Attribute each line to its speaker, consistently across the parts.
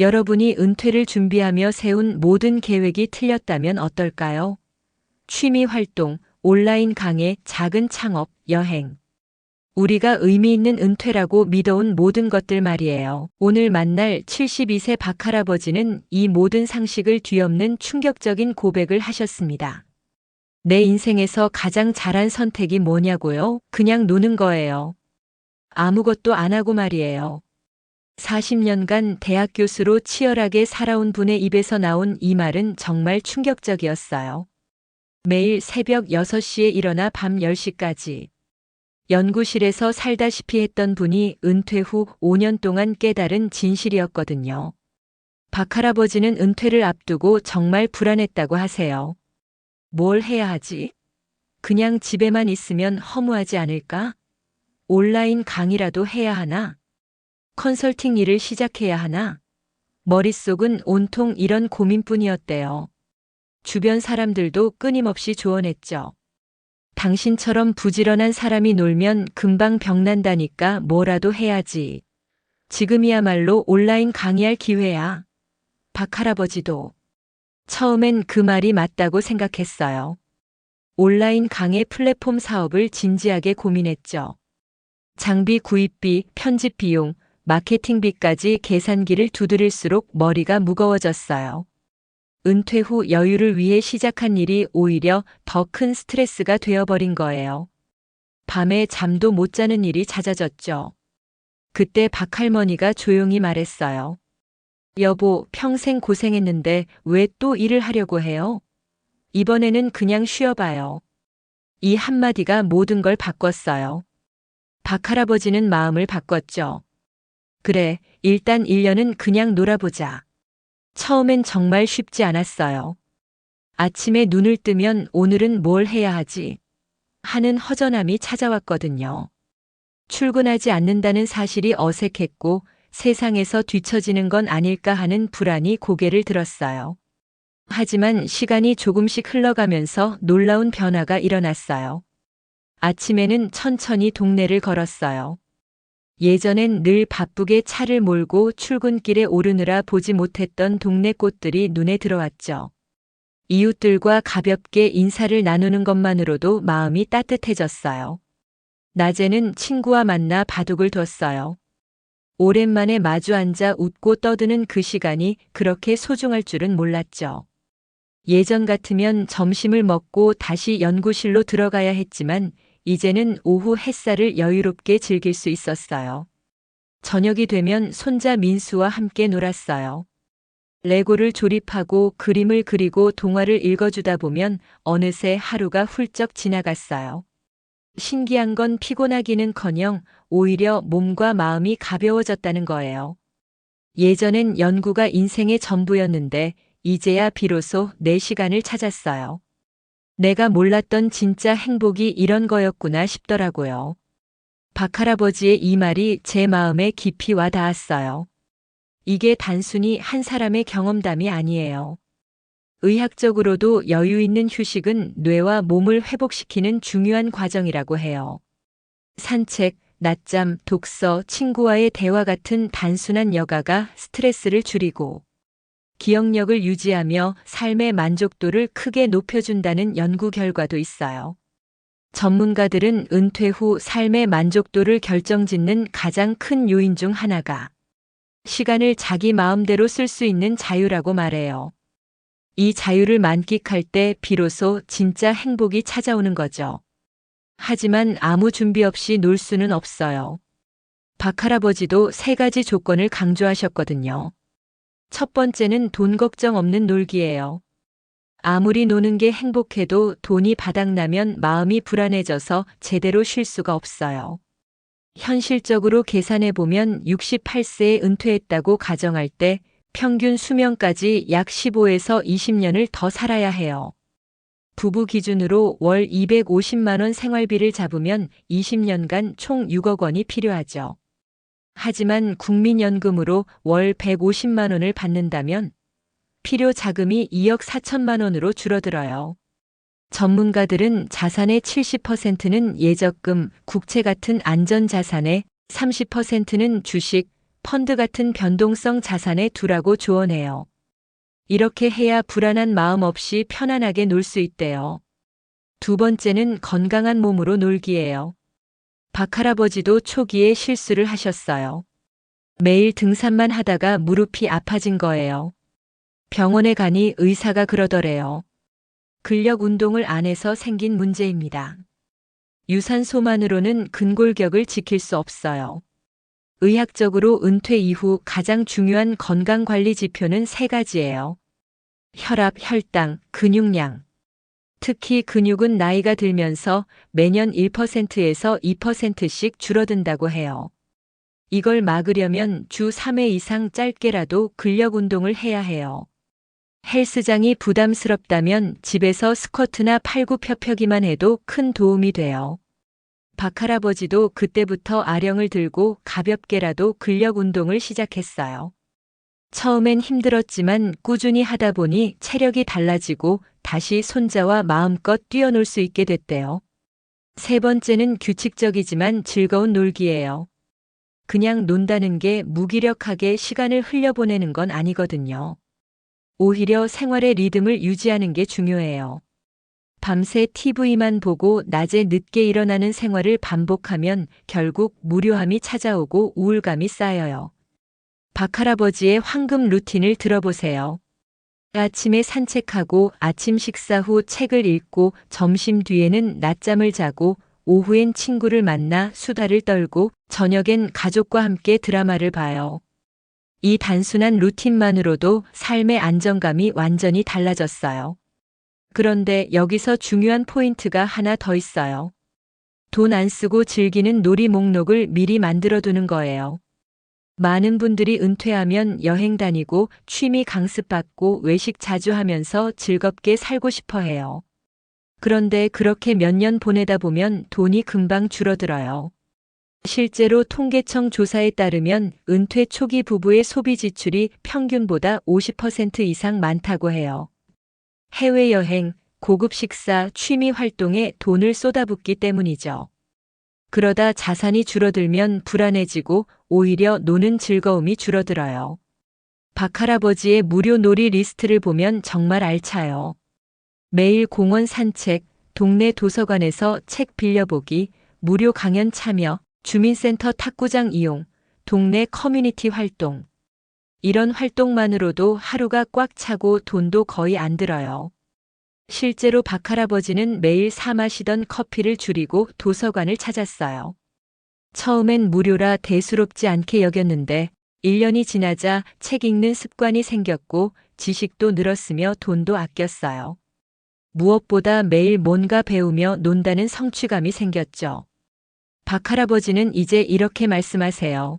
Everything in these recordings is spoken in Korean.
Speaker 1: 여러분이 은퇴를 준비하며 세운 모든 계획이 틀렸다면 어떨까요? 취미 활동, 온라인 강의, 작은 창업, 여행. 우리가 의미 있는 은퇴라고 믿어온 모든 것들 말이에요. 오늘 만날 72세 박할아버지는 이 모든 상식을 뒤엎는 충격적인 고백을 하셨습니다. 내 인생에서 가장 잘한 선택이 뭐냐고요? 그냥 노는 거예요. 아무것도 안 하고 말이에요. 40년간 대학 교수로 치열하게 살아온 분의 입에서 나온 이 말은 정말 충격적이었어요. 매일 새벽 6시에 일어나 밤 10시까지 연구실에서 살다시피 했던 분이 은퇴 후 5년 동안 깨달은 진실이었거든요. 박 할아버지는 은퇴를 앞두고 정말 불안했다고 하세요. 뭘 해야 하지? 그냥 집에만 있으면 허무하지 않을까? 온라인 강의라도 해야 하나? 컨설팅 일을 시작해야 하나? 머릿속은 온통 이런 고민뿐이었대요. 주변 사람들도 끊임없이 조언했죠. 당신처럼 부지런한 사람이 놀면 금방 병난다니까 뭐라도 해야지. 지금이야말로 온라인 강의할 기회야. 박 할아버지도. 처음엔 그 말이 맞다고 생각했어요. 온라인 강의 플랫폼 사업을 진지하게 고민했죠. 장비 구입비, 편집 비용, 마케팅비까지 계산기를 두드릴수록 머리가 무거워졌어요. 은퇴 후 여유를 위해 시작한 일이 오히려 더 큰 스트레스가 되어버린 거예요. 밤에 잠도 못 자는 일이 잦아졌죠. 그때 박할머니가 조용히 말했어요. 여보, 평생 고생했는데 왜 또 일을 하려고 해요? 이번에는 그냥 쉬어봐요. 이 한마디가 모든 걸 바꿨어요. 박할아버지는 마음을 바꿨죠. 그래, 일단 1년은 그냥 놀아보자. 처음엔 정말 쉽지 않았어요. 아침에 눈을 뜨면 오늘은 뭘 해야 하지? 하는 허전함이 찾아왔거든요. 출근하지 않는다는 사실이 어색했고 세상에서 뒤처지는 건 아닐까 하는 불안이 고개를 들었어요. 하지만 시간이 조금씩 흘러가면서 놀라운 변화가 일어났어요. 아침에는 천천히 동네를 걸었어요. 예전엔 늘 바쁘게 차를 몰고 출근길에 오르느라 보지 못했던 동네 꽃들이 눈에 들어왔죠. 이웃들과 가볍게 인사를 나누는 것만으로도 마음이 따뜻해졌어요. 낮에는 친구와 만나 바둑을 뒀어요. 오랜만에 마주 앉아 웃고 떠드는 그 시간이 그렇게 소중할 줄은 몰랐죠. 예전 같으면 점심을 먹고 다시 연구실로 들어가야 했지만 이제는 오후 햇살을 여유롭게 즐길 수 있었어요. 저녁이 되면 손자 민수와 함께 놀았어요. 레고를 조립하고 그림을 그리고 동화를 읽어주다 보면 어느새 하루가 훌쩍 지나갔어요. 신기한 건 피곤하기는 커녕 오히려 몸과 마음이 가벼워졌다는 거예요. 예전엔 연구가 인생의 전부였는데 이제야 비로소 내 시간을 찾았어요. 내가 몰랐던 진짜 행복이 이런 거였구나 싶더라고요. 박할아버지의 이 말이 제 마음에 깊이 와 닿았어요. 이게 단순히 한 사람의 경험담이 아니에요. 의학적으로도 여유 있는 휴식은 뇌와 몸을 회복시키는 중요한 과정이라고 해요. 산책, 낮잠, 독서, 친구와의 대화 같은 단순한 여가가 스트레스를 줄이고 기억력을 유지하며 삶의 만족도를 크게 높여준다는 연구 결과도 있어요. 전문가들은 은퇴 후 삶의 만족도를 결정짓는 가장 큰 요인 중 하나가 시간을 자기 마음대로 쓸 수 있는 자유라고 말해요. 이 자유를 만끽할 때 비로소 진짜 행복이 찾아오는 거죠. 하지만 아무 준비 없이 놀 수는 없어요. 박할아버지도 세 가지 조건을 강조하셨거든요. 첫 번째는 돈 걱정 없는 놀기예요. 아무리 노는 게 행복해도 돈이 바닥나면 마음이 불안해져서 제대로 쉴 수가 없어요. 현실적으로 계산해 보면 68세에 은퇴했다고 가정할 때 평균 수명까지 약 15에서 20년을 더 살아야 해요. 부부 기준으로 월 250만 원 생활비를 잡으면 20년간 총 6억 원이 필요하죠. 하지만 국민연금으로 월 150만 원을 받는다면 필요 자금이 2억 4천만 원으로 줄어들어요. 전문가들은 자산의 70%는 예적금, 국채 같은 안전자산에 30%는 주식, 펀드 같은 변동성 자산에 두라고 조언해요. 이렇게 해야 불안한 마음 없이 편안하게 놀 수 있대요. 두 번째는 건강한 몸으로 놀기예요. 박 할아버지도 초기에 실수를 하셨어요. 매일 등산만 하다가 무릎이 아파진 거예요. 병원에 가니 의사가 그러더래요. 근력 운동을 안 해서 생긴 문제입니다. 유산소만으로는 근골격을 지킬 수 없어요. 의학적으로 은퇴 이후 가장 중요한 건강관리 지표는 세 가지예요. 혈압, 혈당, 근육량. 특히 근육은 나이가 들면서 매년 1%에서 2%씩 줄어든다고 해요. 이걸 막으려면 주 3회 이상 짧게라도 근력 운동을 해야 해요. 헬스장이 부담스럽다면 집에서 스쿼트나 팔굽혀펴기만 해도 큰 도움이 돼요. 박할아버지도 그때부터 아령을 들고 가볍게라도 근력 운동을 시작했어요. 처음엔 힘들었지만 꾸준히 하다 보니 체력이 달라지고 다시 손자와 마음껏 뛰어놀 수 있게 됐대요. 세 번째는 규칙적이지만 즐거운 놀기예요. 그냥 논다는 게 무기력하게 시간을 흘려보내는 건 아니거든요. 오히려 생활의 리듬을 유지하는 게 중요해요. 밤새 TV만 보고 낮에 늦게 일어나는 생활을 반복하면 결국 무료함이 찾아오고 우울감이 쌓여요. 박할아버지의 황금 루틴을 들어보세요. 아침에 산책하고 아침 식사 후 책을 읽고 점심 뒤에는 낮잠을 자고 오후엔 친구를 만나 수다를 떨고 저녁엔 가족과 함께 드라마를 봐요. 이 단순한 루틴만으로도 삶의 안정감이 완전히 달라졌어요. 그런데 여기서 중요한 포인트가 하나 더 있어요. 돈 안 쓰고 즐기는 놀이 목록을 미리 만들어 두는 거예요. 많은 분들이 은퇴하면 여행 다니고 취미 강습받고 외식 자주 하면서 즐겁게 살고 싶어 해요. 그런데 그렇게 몇 년 보내다 보면 돈이 금방 줄어들어요. 실제로 통계청 조사에 따르면 은퇴 초기 부부의 소비 지출이 평균보다 50% 이상 많다고 해요. 해외여행, 고급 식사, 취미 활동에 돈을 쏟아붓기 때문이죠. 그러다 자산이 줄어들면 불안해지고 오히려 노는 즐거움이 줄어들어요. 박할아버지의 무료 놀이 리스트를 보면 정말 알차요. 매일 공원 산책, 동네 도서관에서 책 빌려보기, 무료 강연 참여, 주민센터 탁구장 이용, 동네 커뮤니티 활동. 이런 활동만으로도 하루가 꽉 차고 돈도 거의 안 들어요. 실제로 박할아버지는 매일 사 마시던 커피를 줄이고 도서관을 찾았어요. 처음엔 무료라 대수롭지 않게 여겼는데 1년이 지나자 책 읽는 습관이 생겼고 지식도 늘었으며 돈도 아꼈어요. 무엇보다 매일 뭔가 배우며 논다는 성취감이 생겼죠. 박할아버지는 이제 이렇게 말씀하세요.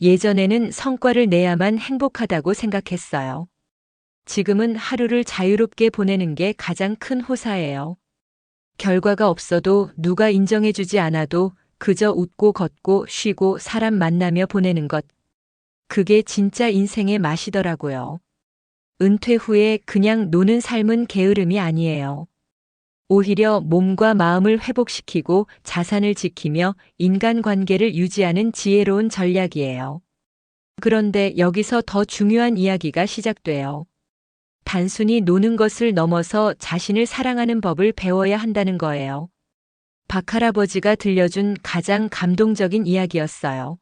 Speaker 1: 예전에는 성과를 내야만 행복하다고 생각했어요. 지금은 하루를 자유롭게 보내는 게 가장 큰 호사예요. 결과가 없어도 누가 인정해주지 않아도 그저 웃고 걷고 쉬고 사람 만나며 보내는 것. 그게 진짜 인생의 맛이더라고요. 은퇴 후에 그냥 노는 삶은 게으름이 아니에요. 오히려 몸과 마음을 회복시키고 자산을 지키며 인간관계를 유지하는 지혜로운 전략이에요. 그런데 여기서 더 중요한 이야기가 시작돼요. 단순히 노는 것을 넘어서 자신을 사랑하는 법을 배워야 한다는 거예요. 박 할아버지가 들려준 가장 감동적인 이야기였어요.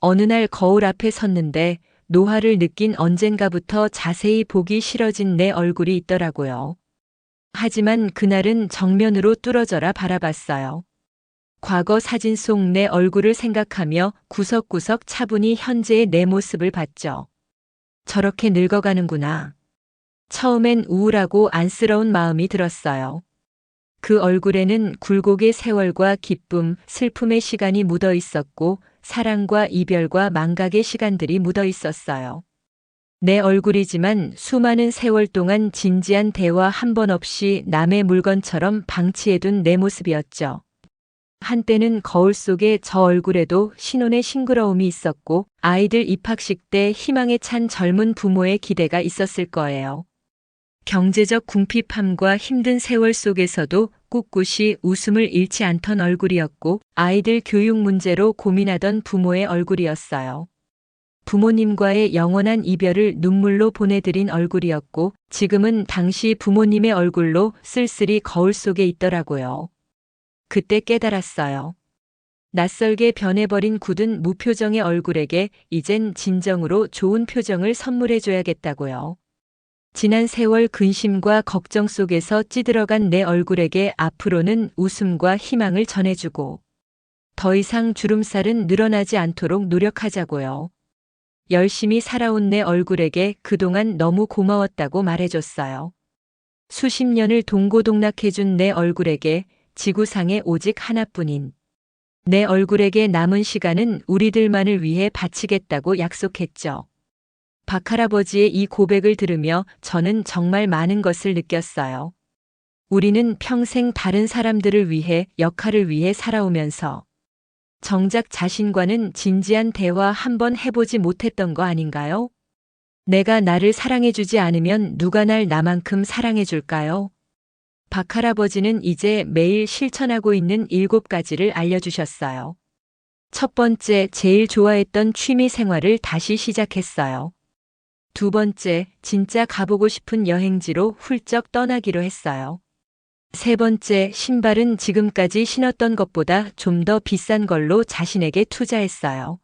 Speaker 1: 어느 날 거울 앞에 섰는데 노화를 느낀 언젠가부터 자세히 보기 싫어진 내 얼굴이 있더라고요. 하지만 그날은 정면으로 뚫어져라 바라봤어요. 과거 사진 속 내 얼굴을 생각하며 구석구석 차분히 현재의 내 모습을 봤죠. 저렇게 늙어가는구나. 처음엔 우울하고 안쓰러운 마음이 들었어요. 그 얼굴에는 굴곡의 세월과 기쁨, 슬픔의 시간이 묻어 있었고 사랑과 이별과 망각의 시간들이 묻어 있었어요. 내 얼굴이지만 수많은 세월 동안 진지한 대화 한 번 없이 남의 물건처럼 방치해둔 내 모습이었죠. 한때는 거울 속에 저 얼굴에도 신혼의 싱그러움이 있었고 아이들 입학식 때 희망에 찬 젊은 부모의 기대가 있었을 거예요. 경제적 궁핍함과 힘든 세월 속에서도 꿋꿋이 웃음을 잃지 않던 얼굴이었고 아이들 교육 문제로 고민하던 부모의 얼굴이었어요. 부모님과의 영원한 이별을 눈물로 보내드린 얼굴이었고 지금은 당시 부모님의 얼굴로 쓸쓸히 거울 속에 있더라고요. 그때 깨달았어요. 낯설게 변해버린 굳은 무표정의 얼굴에게 이젠 진정으로 좋은 표정을 선물해줘야겠다고요. 지난 세월 근심과 걱정 속에서 찌들어간 내 얼굴에게 앞으로는 웃음과 희망을 전해주고 더 이상 주름살은 늘어나지 않도록 노력하자고요. 열심히 살아온 내 얼굴에게 그동안 너무 고마웠다고 말해줬어요. 수십 년을 동고동락해준 내 얼굴에게 지구상에 오직 하나뿐인 내 얼굴에게 남은 시간은 우리들만을 위해 바치겠다고 약속했죠. 박 할아버지의 이 고백을 들으며 저는 정말 많은 것을 느꼈어요. 우리는 평생 다른 사람들을 위해 역할을 위해 살아오면서 정작 자신과는 진지한 대화 한번 해보지 못했던 거 아닌가요? 내가 나를 사랑해주지 않으면 누가 날 나만큼 사랑해줄까요? 박 할아버지는 이제 매일 실천하고 있는 일곱 가지를 알려주셨어요. 첫 번째, 제일 좋아했던 취미 생활을 다시 시작했어요. 두 번째, 진짜 가보고 싶은 여행지로 훌쩍 떠나기로 했어요. 세 번째, 신발은 지금까지 신었던 것보다 좀 더 비싼 걸로 자신에게 투자했어요.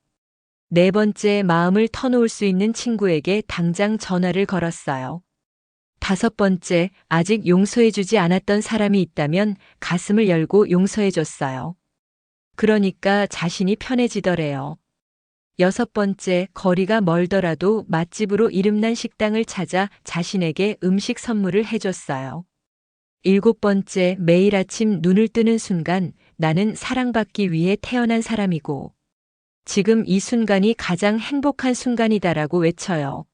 Speaker 1: 네 번째, 마음을 터놓을 수 있는 친구에게 당장 전화를 걸었어요. 다섯 번째, 아직 용서해주지 않았던 사람이 있다면 가슴을 열고 용서해줬어요. 그러니까 자신이 편해지더래요. 여섯 번째, 거리가 멀더라도 맛집으로 이름난 식당을 찾아 자신에게 음식 선물을 해줬어요. 일곱 번째, 매일 아침 눈을 뜨는 순간 나는 사랑받기 위해 태어난 사람이고, 지금 이 순간이 가장 행복한 순간이다라고 외쳐요.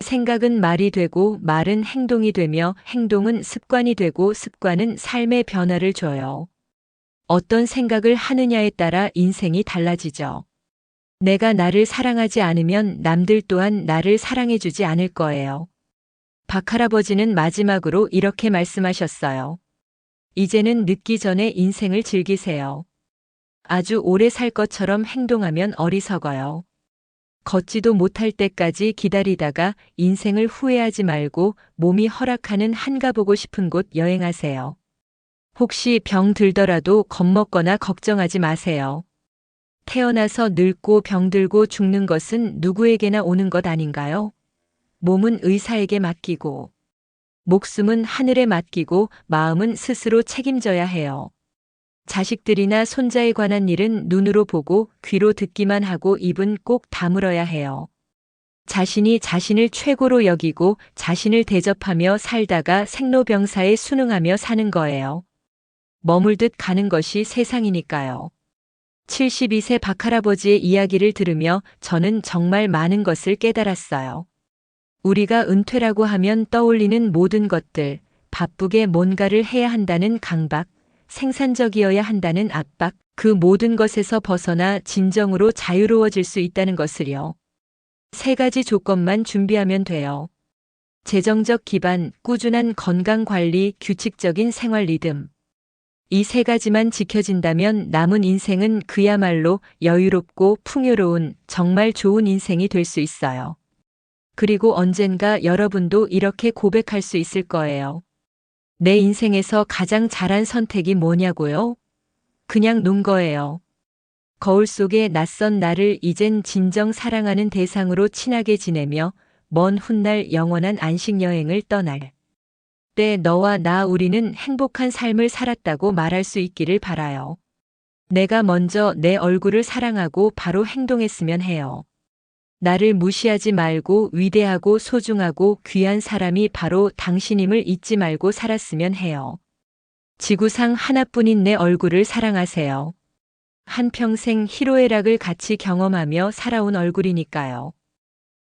Speaker 1: 생각은 말이 되고 말은 행동이 되며 행동은 습관이 되고 습관은 삶의 변화를 줘요. 어떤 생각을 하느냐에 따라 인생이 달라지죠. 내가 나를 사랑하지 않으면 남들 또한 나를 사랑해주지 않을 거예요. 박할아버지는 마지막으로 이렇게 말씀하셨어요. 이제는 늦기 전에 인생을 즐기세요. 아주 오래 살 것처럼 행동하면 어리석어요. 걷지도 못할 때까지 기다리다가 인생을 후회하지 말고 몸이 허락하는 한가 보고 싶은 곳 여행하세요. 혹시 병 들더라도 겁먹거나 걱정하지 마세요. 태어나서 늙고 병들고 죽는 것은 누구에게나 오는 것 아닌가요? 몸은 의사에게 맡기고, 목숨은 하늘에 맡기고, 마음은 스스로 책임져야 해요. 자식들이나 손자에 관한 일은 눈으로 보고 귀로 듣기만 하고 입은 꼭 다물어야 해요. 자신이 자신을 최고로 여기고 자신을 대접하며 살다가 생로병사에 순응하며 사는 거예요. 머물듯 가는 것이 세상이니까요. 72세 박할아버지의 이야기를 들으며 저는 정말 많은 것을 깨달았어요. 우리가 은퇴라고 하면 떠올리는 모든 것들, 바쁘게 뭔가를 해야 한다는 강박, 생산적이어야 한다는 압박, 그 모든 것에서 벗어나 진정으로 자유로워질 수 있다는 것을요. 세 가지 조건만 준비하면 돼요. 재정적 기반, 꾸준한 건강 관리, 규칙적인 생활 리듬. 이 세 가지만 지켜진다면 남은 인생은 그야말로 여유롭고 풍요로운 정말 좋은 인생이 될 수 있어요. 그리고 언젠가 여러분도 이렇게 고백할 수 있을 거예요. 내 인생에서 가장 잘한 선택이 뭐냐고요? 그냥 논 거예요. 거울 속에 낯선 나를 이젠 진정 사랑하는 대상으로 친하게 지내며 먼 훗날 영원한 안식 여행을 떠날 때 너와 나 우리는 행복한 삶을 살았다고 말할 수 있기를 바라요. 내가 먼저 내 얼굴을 사랑하고 바로 행동했으면 해요. 나를 무시하지 말고 위대하고 소중하고 귀한 사람이 바로 당신임을 잊지 말고 살았으면 해요. 지구상 하나뿐인 내 얼굴을 사랑하세요. 한평생 희로애락을 같이 경험하며 살아온 얼굴이니까요.